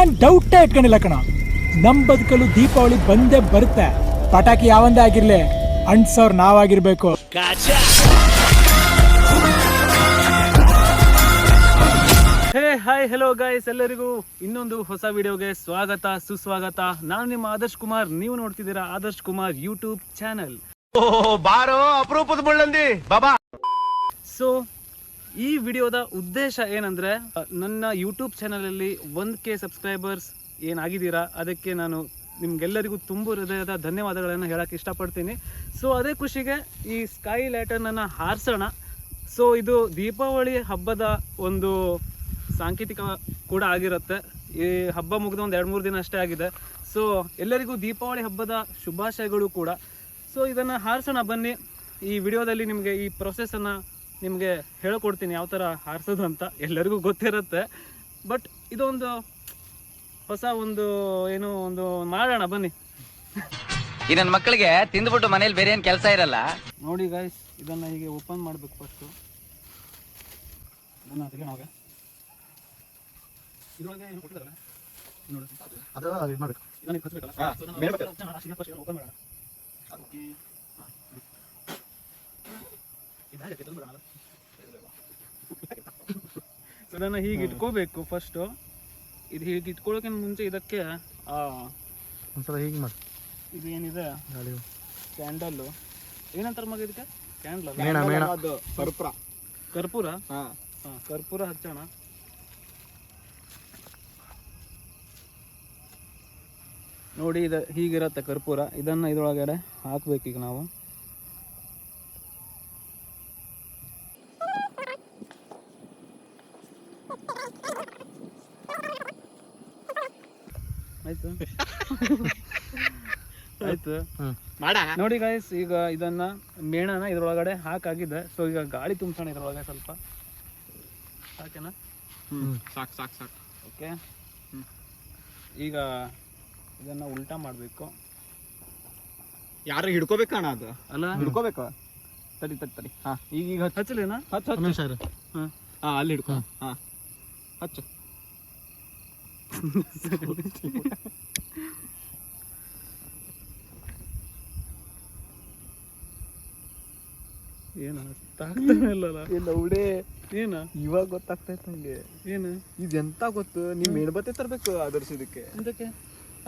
ನಾನ್ ಡೌಟೇ ಇಟ್ಕೊಂಡಿಲ್ಲ ಕಣ. ನಮ್ ಬದುಕಲು ದೀಪಾವಳಿ ಬಂದೇ ಬರುತ್ತೆ. ಪಟಾಕಿ ಯಾವಂದೇ ಆಗಿರ್ಲಿ ಅಂಟ್ಸೋರ್ ನಾವಾಗಿರ್ಬೇಕು. ಹೇ ಹಾಯ್ ಹೆಲೋ ಗಾಯ್ಸ್ ಎಲ್ಲರಿಗೂ ಇನ್ನೊಂದು ಹೊಸ ವಿಡಿಯೋಗೆ ಸ್ವಾಗತ ಸುಸ್ವಾಗತ. ನಾನು ನಿಮ್ಮ ಆದರ್ಶ್ ಕುಮಾರ್. ನೀವು ನೋಡ್ತಿದ್ದೀರಾ ಆದರ್ಶ್ ಕುಮಾರ್ ಯೂಟ್ಯೂಬ್ ಚಾನೆಲ್ ಬಾರೋ ಅಪರೂಪದ ಬಳ್ಳಂದಿ ಬಾಬಾ. ಸೊ ಈ ವಿಡಿಯೋದ ಉದ್ದೇಶ ಏನಂದರೆ, ನನ್ನ ಯೂಟ್ಯೂಬ್ ಚಾನಲಲ್ಲಿ ಒಂದು ಕೆ ಸಬ್ಸ್ಕ್ರೈಬರ್ಸ್ ಏನಾಗಿದ್ದೀರಾ? ಅದಕ್ಕೆ ನಾನು ನಿಮಗೆಲ್ಲರಿಗೂ ತುಂಬ ಹೃದಯದ ಧನ್ಯವಾದಗಳನ್ನು ಹೇಳೋಕ್ಕೆ ಇಷ್ಟಪಡ್ತೀನಿ. ಸೊ ಅದೇ ಖುಷಿಗೆ ಈ ಸ್ಕೈ ಲ್ಯಾಟರ್ನನ್ನು ಹಾರಿಸೋಣ. ಸೊ ಇದು ದೀಪಾವಳಿ ಹಬ್ಬದ ಒಂದು ಸಾಂಕೇತಿಕ ಕೂಡ ಆಗಿರುತ್ತೆ. ಈ ಹಬ್ಬ ಮುಗಿದ ಒಂದು ಎರಡು ಮೂರು ದಿನ ಅಷ್ಟೇ ಆಗಿದೆ. ಸೊ ಎಲ್ಲರಿಗೂ ದೀಪಾವಳಿ ಹಬ್ಬದ ಶುಭಾಶಯಗಳು ಕೂಡ. ಸೊ ಇದನ್ನು ಹಾರಿಸೋಣ ಬನ್ನಿ. ಈ ವಿಡಿಯೋದಲ್ಲಿ ನಿಮಗೆ ಈ ಪ್ರೊಸೆಸನ್ನು ನಿಮಗೆ ಹೇಳ್ಕೊಡ್ತೀನಿ ಯಾವ ಥರ ಹಾರಿಸೋದು ಅಂತ ಎಲ್ಲರಿಗೂ ಗೊತ್ತಿರುತ್ತೆ. ಬಟ್ ಇದೊಂದು ಹೊಸ ಒಂದು ಏನು ಒಂದು ಮಾಡೋಣ ಬನ್ನಿ. ಈ ನನ್ನ ಮಕ್ಕಳಿಗೆ ತಿಂದ್ಬಿಟ್ಟು ಮನೇಲಿ ಬೇರೆ ಏನು ಕೆಲಸ ಇರಲ್ಲ. ನೋಡಿ ಗಾಯ್ಸ್ ಇದನ್ನು ಹೀಗೆ ಓಪನ್ ಮಾಡಬೇಕು ಫಸ್ಟು ಇದನ್ನು ಓಪನ್ ಮಾಡೋಣ ಕೊಟ್ಟಿದ್ದಾರಲ್ಲ ನೋಡಿ ಇದನ್ನ ಈಗ ಹಚ್ಬೇಕಲ್ಲ? So, ನಾನು ಹಚ್ಚೋಣ, first ಇದನ್ನ open ಮಾಡೋಣ. Okay. ಇದು ಹಾಗೆ ತೆಗ್ದ್ಬಿಡೋಣ ಅಲ್ಲ? So, ಇದನ್ನ ಹೀಗೆ ಇಟ್ಕೋಬೇಕು ಫಸ್ಟು ಇದು ಹೀಗೆ ಇಟ್ಕೊಳ್ಳೋಕೆ ಮುಂಚೆ ಇದಕ್ಕೆ ಆ ಒಂದ್ಸಲ ಹೀಗೆ ಮಾಡಿ. ಇದು ಏನಿದೆ ಕ್ಯಾಂಡಲ್ಲು ಏನಂತಾರೆ ಮಗ ಇದಕ್ಕೆ? ಕ್ಯಾಂಡಲ್ ಅದು ಮೇಣ ಕರ್ಪೂರ. ಕರ್ಪೂರ? ಹಾ. ಹಾ ಕರ್ಪೂರ ಹಚ್ಚೋಣ. ನೋಡಿ ಇದು ಹೀಗಿರತ್ತೆ ಕರ್ಪೂರ. ಇದನ್ನ ಇದ್ರೊಳಗಡೆ ಹಾಕ್ಬೇಕೀಗ ನಾವು. ಆಯ್ತು. ಆಯ್ತು ಮಾಡ. ನೋಡಿ ಗಾಯ್ಸ್ ಈಗ ಇದನ್ನ ಮೇಣನ ಇದ್ರೊಳಗಡೆ ಹಾಕಾಗಿದೆ. ಸೊ ಈಗ ಗಾಳಿ ತುಂಬಿಸೋಣ ಇದ್ರೊಳಗೆ ಸ್ವಲ್ಪ. ಸಾಕೆನಾ? ಸಾಕ್ ಸಾಕ್ ಸಾಕ್. ಓಕೆ. ಈಗ ಇದನ್ನ ಉಲ್ಟಾ ಮಾಡಬೇಕು. ಯಾರು ಹಿಡ್ಕೋಬೇಕಣ್ಣ ಅದು? ಅಲ್ಲ ಹಿಡ್ಕೋಬೇಕು. ತಡಿ ತಡಿ ತಡಿ. ಹಾ ಈಗ ಈಗ ಹಚ್ಚಲೇನ ಹಚ್ಚ ಹಚ್ಚ. ಹಾ ಹಾ ಅಲ್ಲಿ ಹಿಡ್ಕೊ. ಹಾ. ಹಚ್ಚು. ಏನ? ತಾಗ್ತಾನೆ ಇಲ್ಲಲ್ಲ? ಇಲ್ಲ ಉಡೇ. ಏನ? ಇವಾಗ ಗೊತ್ತಾಗ್ತೈತೆ ನಂಗೆ. ಏನು? ಎಂತ ಗೊತ್ತು? ನಿಮ್ ಮೇಣಬತ್ತಿ ತರ್ಬೇಕು ಆದರ್ಶ ಇದಕ್ಕೆ ಎಂತಕ್ಕೆ?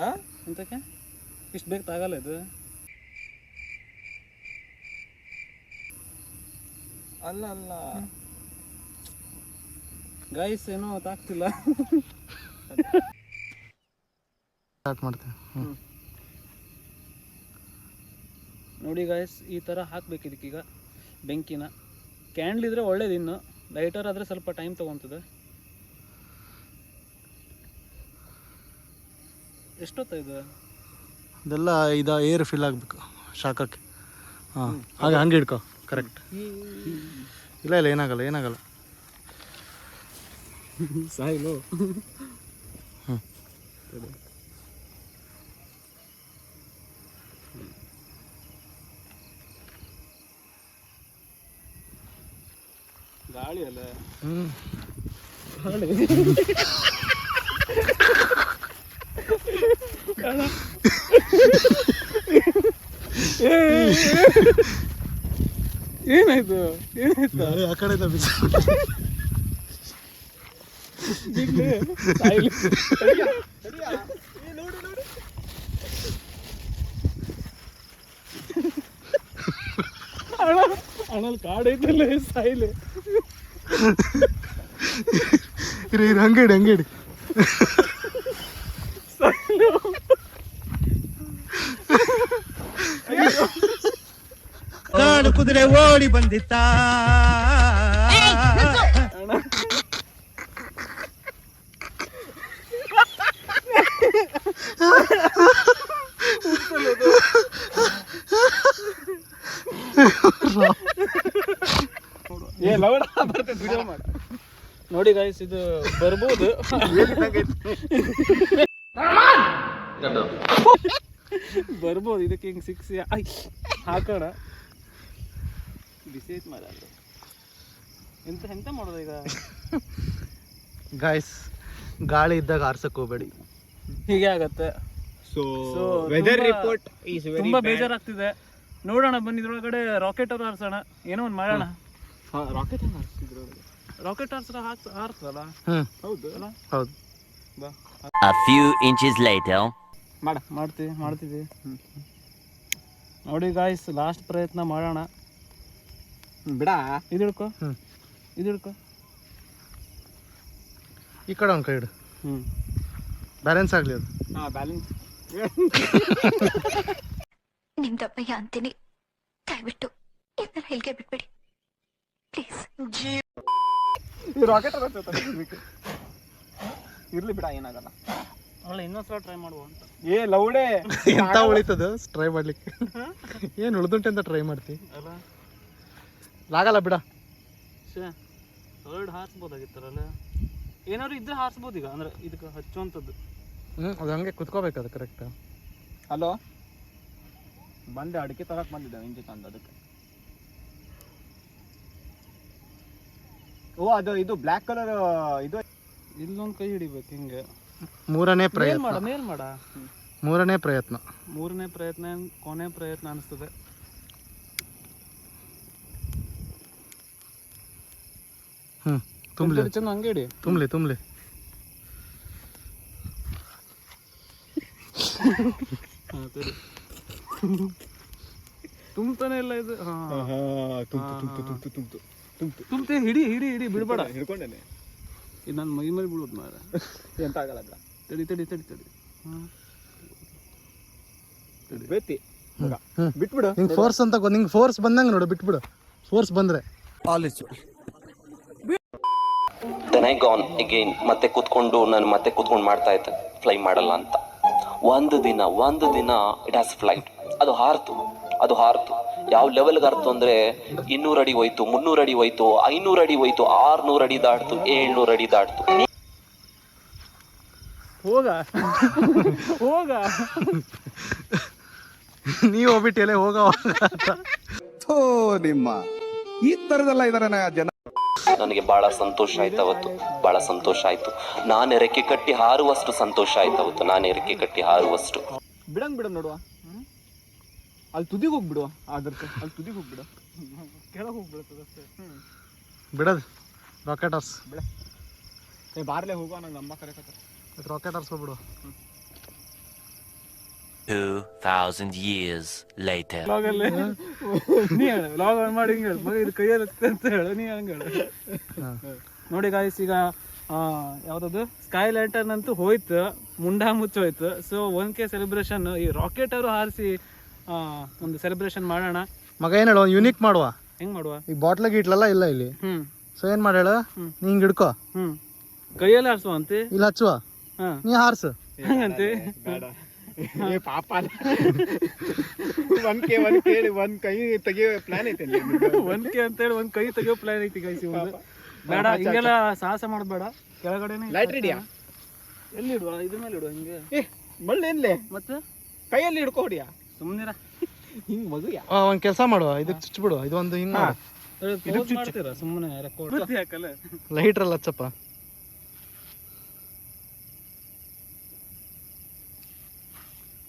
ಹಾ ಎಂತಕ್ಕೆ? ಇಷ್ಟು ಬೇಕು ತಾಗಲ್ಲ ಇದು? ಅಲ್ಲ ಅಲ್ಲ. ಗೈಸ್ ಏನೋ ತಾಗ್ತಿಲ್ಲ. ಸ್ಟಾರ್ಟ್ ಮಾಡ್ತೇನೆ. ನೋಡಿ ಗಾಯಸ್ ಈ ತರ ಹಾಕ್ಬೇಕು ಇದಕ್ಕೀಗ ಬೆಂಕಿನ. ಕ್ಯಾಂಡ್ಲ್ ಇದ್ರೆ ಒಳ್ಳೇದು ಇನ್ನು. ಲೈಟರ್ ಆದರೆ ಸ್ವಲ್ಪ ಟೈಮ್ ತೊಗೊತದೆ. ಎಷ್ಟೊತ್ತ ಇದು ಅದೆಲ್ಲ ಇದು ಏರ್ ಫಿಲ್ ಆಗಬೇಕು ಶಾಖಕ್ಕೆ. ಹಾಂ ಹಾಗೆ ಹಂಗೆ ಇಡ್ಕೊ. ಕರೆಕ್ಟ್ ಇಲ್ಲ ಇಲ್ಲ ಏನಾಗಲ್ಲ ಏನಾಗಲ್ಲ. ಸಾಯಿಲು? ಗಾಳಿ ಅಲ್ಲ ಹ್ಞೂ ಗಾಳಿ ಏನಾಯ್ತು? ಏನಾಯ್ತು ಆ ಕಡೆ ಬಿಡ್ಲಿ. ಅಣ್ಣಲ್ಲಿ ಕಾಡೈತಲ್ಲ ಸಾಯ್ಲಿ? ಇರಿ ಇರಿ ಹಂಗೆ ಇಡಿ ಹಂಗೆ ಇಡಿ ಕುದುರೆ ಓಡಿ ಬಂದಿತ್ತ ಏ ಲವಣ ಬರ್ತೈತೆ ವಿಡಿಯೋ ಮಾಡ ನೋಡಿ ಗಾಯ್ಸ್ ಇದು ಬರ್ಬೋದು. ಬರ್ಬೋದು ಇದಕ್ಕೆ ಹಿಂಗೆ ಸಿಕ್ಸಿ ಐ ಹಾಕೋಣ. ಬಿಸಿ ಐತೆ ಮಾರ. ಎಂತ ಎಂತ ಮಾಡೋದು ಈಗ? ಗಾಯ್ಸ್ ಗಾಳಿ ಇದ್ದಾಗ ಆರ್ಸಕ್ ಹೋಗ್ಬೇಡಿ. ಹೀಗೆ ಆಗತ್ತೆ. ಸೊ ವೆದರ್ ತುಂಬಾ- ರಿಪೋರ್ಟ್ ಈಸ್ ತುಂಬಾ ಬೇಜಾರಾಗ್ತಿದೆ. ನೋಡೋಣ ಬನ್ನಿ ಇದ್ರೊಳಗಡೆ ರಾಕೆಟ್ ಅವ್ರು ಹಾರ್ಸೋಣ ಏನೋ ಒಂದು ಮಾಡೋಣ. ರಾಕೆಟ್ ಹೆಂಗ್ ಹಾರಿಸ್ತಿದ್ರು ರಾಕೆಟ್ ಆರ್ಸರ ಹಾಕ್ ಹಾರ್ತದಲ್ಲ? ಹ್ಮ್. ಹೌದು. ಹೌದು. ಬಾ. A few inches later. ಮಾಡ ಮಾಡ್ತೀವಿ ಮಾಡ್ತೀವಿ ನೋಡಿ ಗಾಯ್ಸ್ ಲಾಸ್ಟ್ ಪ್ರಯತ್ನ ಮಾಡೋಣ. ಬಿಡ? ಇದು ಹಿಡ್ಕೊ. ಹ್ಮ್. ಇದು ಹಿಡ್ಕೊ. ಈ ಕಡೆ ಒಂದು ಕೈ ಇಡು. ಹ್ಞೂ ಬ್ಯಾಲೆನ್ಸ್ ಆಗಲಿ ಅದು. ಹಾಂ ಬ್ಯಾಲೆನ್ಸ್ ನಿಮ್ದಪ್ಪಯ್ಯ ಅಂತೀನಿ. ದಯವಿಟ್ಟು ಇದನ್ನ ಹೇಳಿಕೆ ಬಿಟ್ಬಿಡಿ. ಪ್ಲೀಸ್ ರಾಕೆಟ್ ಇರ್ಲಿ ಬಿಡ ಏನಾಗಲ್ಲ. ಅಲ್ಲ ಇನ್ನೊಂದ್ಸಲ ಟ್ರೈ ಮಾಡುವ ಅಂತ. ಏ ಲೌಡೆ. ಎಂತ ಉಳಿತದ? ಟ್ರೈ ಮಾಡ್ಲಿಕ್ಕೆ. ಏನು ಉಳಿದುಂಟೆ ಅಂತ ಟ್ರೈ ಮಾಡ್ತಿ? ಅಲ್ಲ. ಆಗಲ್ಲ ಬಿಡ. ಶೇ ಎರಡು ಹಾರಿಸ್ಬೋದಾಗಿತ್ತಾರಲ್ಲ ಏನಾದ್ರು ಇದ್ರೆ ಹಾರಿಸ್ಬೋದು ಈಗ ಅಂದ್ರೆ ಇದಕ್ಕೆ ಹಚ್ಚುವಂಥದ್ದು. ಹ್ಮ್ ಅದು ಹಂಗೆ ಕುತ್ಕೋಬೇಕು ಅದು ಕರೆಕ್ಟ್ ಹಲೋ ಬಂದೆ ಅಡಿಕೆ ತರಕ್ ಬಂದಿದ್ದೆ ಇಂಜಿ ತಂದ ಅದಕ್ಕೆ. ಓ ಅದು ಇದು ಬ್ಲ್ಯಾಕ್ ಕಲರ್ ಇದು ಇಲ್ಲೊಂದು ಕೈ ಹಿಡಿಬೇಕು ಹಿಂಗೆ. ಮೂರನೇ ಮೇಲ್ ಪ್ರಯತ್ನ. ಮಾಡ ಮೇಲ್ ಮಾಡ. ಮೂರನೇ ಪ್ರಯತ್ನ. ಮೂರನೇ ಪ್ರಯತ್ನ ಏನ್ ಕೊನೆ ಪ್ರಯತ್ನ ಅನಿಸ್ತದೆ. ಹ್ಮ್ ತುಂಬಲಿ. ಚೆಂದ ಹಂಗೆ ಹಿಡಿ. ತುಂಬಲಿ ತುಂಬಲಿ. ಹಾ, ಸರಿ. ತುಂಬ್ತಾನೆ ಇಲ್ಲ ಇದು? ಹಾ. ತುಂಬ್ತು ತುಂಬ್ತು ತುಂಬ್ತು ತುಂಬ್ತು. ತುಂಬ್ತೆ ಹಿಡಿ ಹಿಡಿ ಹಿಡಿ ಬಿಡ್ಬೇಡ. ಹಿಡ್ಕೊಂಡೇನೆ. ಇದು ನನ್ನ ಮೈ ಮೇಲೆ ಬೀಳೋದು ಮಾರ ಎಂತ ಆಗಲ್ಲ ಅದ್ರ ತಡಿ ತಡಿ ತಡಿ ತಡಿ. ಹಾ. ಬೇತಿ. ಬಿಟ್ಬಿಡು. ನಿಂಗೆ ಫೋರ್ಸ್ ಅಂತ ನಿಂಗೆ ಫೋರ್ಸ್ ಬಂದಂಗೆ ನೋಡು ಬಿಟ್ಬಿಡು. ಫೋರ್ಸ್ ಬಂದ್ರೆ. ದೆನ್ ಐ ಗಾನ್ ಅಗೇನ್ ಮತ್ತೆ ಕೂತ್ಕೊಂಡು ನಾನು ಮತ್ತೆ ಕೂತ್ಕೊಂಡು ಮಾಡ್ತಾ ಇದ್ದೆ. ಫ್ಲೈ ಮಾಡಲ್ಲ ಅಂತ. ಒಂದು ದಿನ ಒಂದು ದಿನ ಇಟ್ ಹ್ಯಾಸ್ ಫ್ಲೈಟ್ ಅದು ಹಾರ್ತು. ಅದು ಹಾರ್ತು. ಯಾವ ಲೆವೆಲ್ಗೆ ಅರ್ಥ ಅಂದ್ರೆ ಇನ್ನೂರು ಅಡಿ ಹೋಯ್ತು ಮುನ್ನೂರು ಅಡಿ ಹೋಯ್ತು ಐನೂರು ಅಡಿ ಹೋಯ್ತು ಆರ್ನೂರು ಅಡಿ ದಾಟ್ತು ಏಳ್ನೂರು ಅಡಿ ದಾಟ್ತು. ಹೋಗ. ಹೋಗ. ನೀವು ಹೋಗ್ಬಿಟ್ಟು ಹೋಗ ನಿಮ್ಮ. ಈ ತರದಲ್ಲ ಇದಾರೆ ಜನ ನನಗೆ ಬಹಳ ಸಂತೋಷ ಆಯ್ತು ಅವತ್ತು. ಬಹಳ ಸಂತೋಷ ಆಯ್ತು. ನಾನು ರೆಕ್ಕೆ ಕಟ್ಟಿ ಹಾರುವಷ್ಟು ಸಂತೋಷ ಆಯ್ತು ಅವತ್ತು. ನಾನು ರೆಕ್ಕೆ ಕಟ್ಟಿ ಹಾರುವಷ್ಟು. ಬಿಡಂಗ್ ಬಿಡ ನೋಡುವ. ಅಲ್ಲಿ ತುದಿಗೆ ಹೋಗ್ಬಿಡು ಆದರ್ಶ. ಅಲ್ಲಿ ತುದಿಗೆ ಹೋಗ್ಬಿಡು. ಕೆಳಗೆ ಹೋಗ್ಬಿಡ್ತದೆ ಅಷ್ಟೇ. ಬಿಡದು ರಾಕೆಟರ್ಸ್ ಏ ಬಾರ್ಲೆ ಹೋಗುವ ನಂಗೆ ಅಮ್ಮ ಕರೆಕತ್ತಾರೆ ರಾಕೆಟರ್ಸ್ ಹೋಗ್ಬಿಡು. 2,000 years later. ಲಾಗಲ್ಲಿ ನೀ ಹೇಳು ಲಾಗ್ ಆನ್ ಮಾಡಿ ಹಿಂಗೆ ಹೇಳು. ಮಗ ಇದು ಕೈಯಲ್ಲಿ ಹತ್ತೆ ಅಂತ ಹೇಳು ನೀ ಹಂಗೆ ಹೇಳು. ನೋಡಿ ಗಾಯ್ಸ್ ಈಗ ಆ, ಯಾವ್ದದು? ಸ್ಕೈ ಲ್ಯಾಂಟರ್ನ್ ಅಂತೂ ಹೋಯ್ತು ಮುಂಡಾ ಮುಚ್ಚೋಯ್ತು. ಸೊ ಒನ್ ಕೆ ಸೆಲೆಬ್ರೇಷನ್ ಈ ರಾಕೆಟ್ ಅವರು ಹಾರಿಸಿ ಒಂದು ಸೆಲೆಬ್ರೇಷನ್ ಮಾಡೋಣ. ಮಗ ಏನು ಹೇಳು ಯುನಿಕ್ ಮಾಡುವ? ಹೆಂಗ್ ಮಾಡುವ? ಈ ಬಾಟ್ಲ್ ಇಟ್ಲಲ್ಲ ಇಲ್ಲ ಇಲ್ಲಿ? ಹ್ಮ್. ಸೊ ಏನು ಮಾಡಿ ಹೇಳು? ನೀ ಹಿಂಗೆ ಹಿಡ್ಕೋ. ಹ್ಮ್. ಕೈಯಲ್ಲಿ ಹಾರಿಸುವ ಅಂತೆ? ಇಲ್ಲಿ ಹಚ್ಚುವ. ಹಾ. ನೀ ಹಾರಿಸು. ಹಂಗಂತೆ? ಏ ಪಾಪ ಒಂದ್ ಕೆ ಒಂದ್ ಕೇಳಿ ಒಂದ್ ಕೈ ತೆಗಿಯೋ ಪ್ಲಾನ್ ಐತೆ ಒಂದ್ ಕೆ ಅಂತೇಳಿ ಒಂದ್ ಕೈ ತೆಗಿಯೋ ಪ್ಲಾನ್ ಐತಿ ಗೈಸಿ ಒಂದು. ಬೇಡ ಹಿಂಗೆಲ್ಲ ಸಾಹಸ ಮಾಡಬೇಡ. ಕೆಳಗಡೆನೆ ಲೈಟ್ ರೆಡಿಯಾ ಎಲ್ಲಿ ಇಡುವ? ಇದ್ರ ಮೇಲೆ ಇಡುವ ಹಿಂಗೆ? ಏ ಮಳ್ಳೇನ್ಲೆ ಮತ್ತೆ? ಕೈಯಲ್ಲಿ ಹಿಡ್ಕೋ ಹೊಡಿಯಾ? ಸುಮ್ಮನಿರ ಹಿಂಗ್ ಮಗುಯ ಒಂದು ಕೆಲಸ ಮಾಡುವ. ಇದಕ್ಕೆ ಚುಚ್ಬಿಡು ಇದೊಂದು ಹಿಂಗೆ ಮಾಡು ಮಾಡ್ತೀರಾ? ಸುಮ್ಮನೆ ರೆಕಾರ್ಡ್ ಯಾಕಲ್ಲ ಲೈಟ್ರಲ್ಲಿ ಹಚ್ಚಪ್ಪ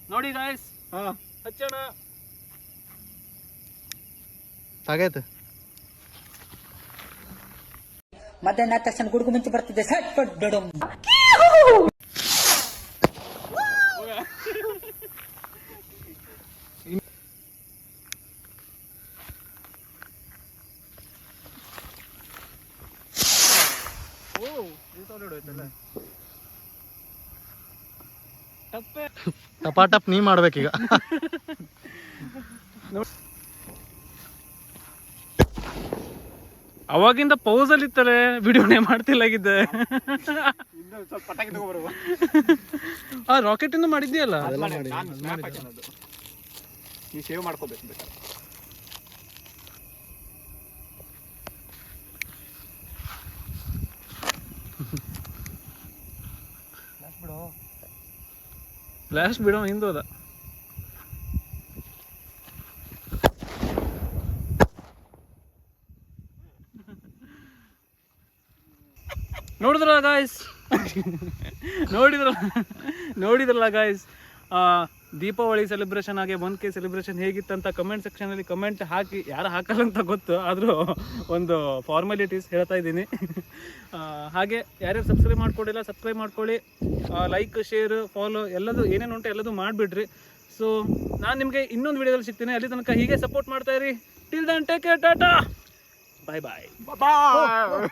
ನೋಡಿ ಗಾಯ್ಸ್ ಹಾ. ಹಚ್ಚೋಣ. ಸಾಗೈತೆ. ಮಧ್ಯಾಹ್ನ ತಕ್ಷಣ ಗುಡುಗು ಮುಂಚೆ ಬರ್ತಿದ್ದೆ ಸಟ್ ಪಟ್ ಟಪಾಟಪ್ ನೀ ಮಾಡ್ಬೇಕೀಗ. ಅವಾಗಿಂದ ಪೌಸ್ ಅಲ್ಲಿ ಇತ್ತಲೆ ವಿಡಿಯೋನೇ ಮಾಡ್ತಿಲ್ಲಾಗಿದ್ದೆ. ಆ ರಾಕೆಟ್ ಇಂದ ಮಾಡಿದ್ಯಲ್ಲ ನೀವು ಸೇವ್ ಮಾಡ್ಕೋಬೇಕು ಫ್ಲಾಶ್ ಬಿಡೋ ಹಿಂದೋದ ನೋಡಿದ್ರಲ್ಲ ಗಾಯ್ಸ್ ನೋಡಿದ್ರ ನೋಡಿದ್ರಲ್ಲ ಗಾಯ್ಸ್ ದೀಪಾವಳಿ ಸೆಲೆಬ್ರೇಷನ್ ಆಗಿ ಒನ್ ಕೆ ಸೆಲೆಬ್ರೇಷನ್ ಹೇಗಿತ್ತಂತ ಕಮೆಂಟ್ ಸೆಕ್ಷನಲ್ಲಿ ಕಮೆಂಟ್ ಹಾಕಿ, ಯಾರು ಹಾಕಲ್ಲ ಅಂತ ಗೊತ್ತು, ಆದರೂ ಒಂದು ಫಾರ್ಮಾಲಿಟೀಸ್ ಹೇಳ್ತಾ ಇದ್ದೀನಿ. ಹಾಗೆ ಯಾರ್ಯಾರು ಸಬ್ಸ್ಕ್ರೈಬ್ ಮಾಡ್ಕೊಂಡಿಲ್ಲ ಸಬ್ಸ್ಕ್ರೈಬ್ ಮಾಡ್ಕೊಳ್ಳಿ. ಲೈಕ್ ಶೇರ್ ಫಾಲೋ ಎಲ್ಲದು ಏನೇನು ಉಂಟು ಎಲ್ಲದು ಮಾಡಿಬಿಡ್ರಿ. ಸೊ ನಾನು ನಿಮಗೆ ಇನ್ನೊಂದು ವಿಡಿಯೋದಲ್ಲಿ ಸಿಗ್ತೀನಿ. ಅಲ್ಲಿ ತನಕ ಹೀಗೆ ಸಪೋರ್ಟ್ ಮಾಡ್ತಾ ಇರಿ. Till then take care tata Bye bye. Bye bye.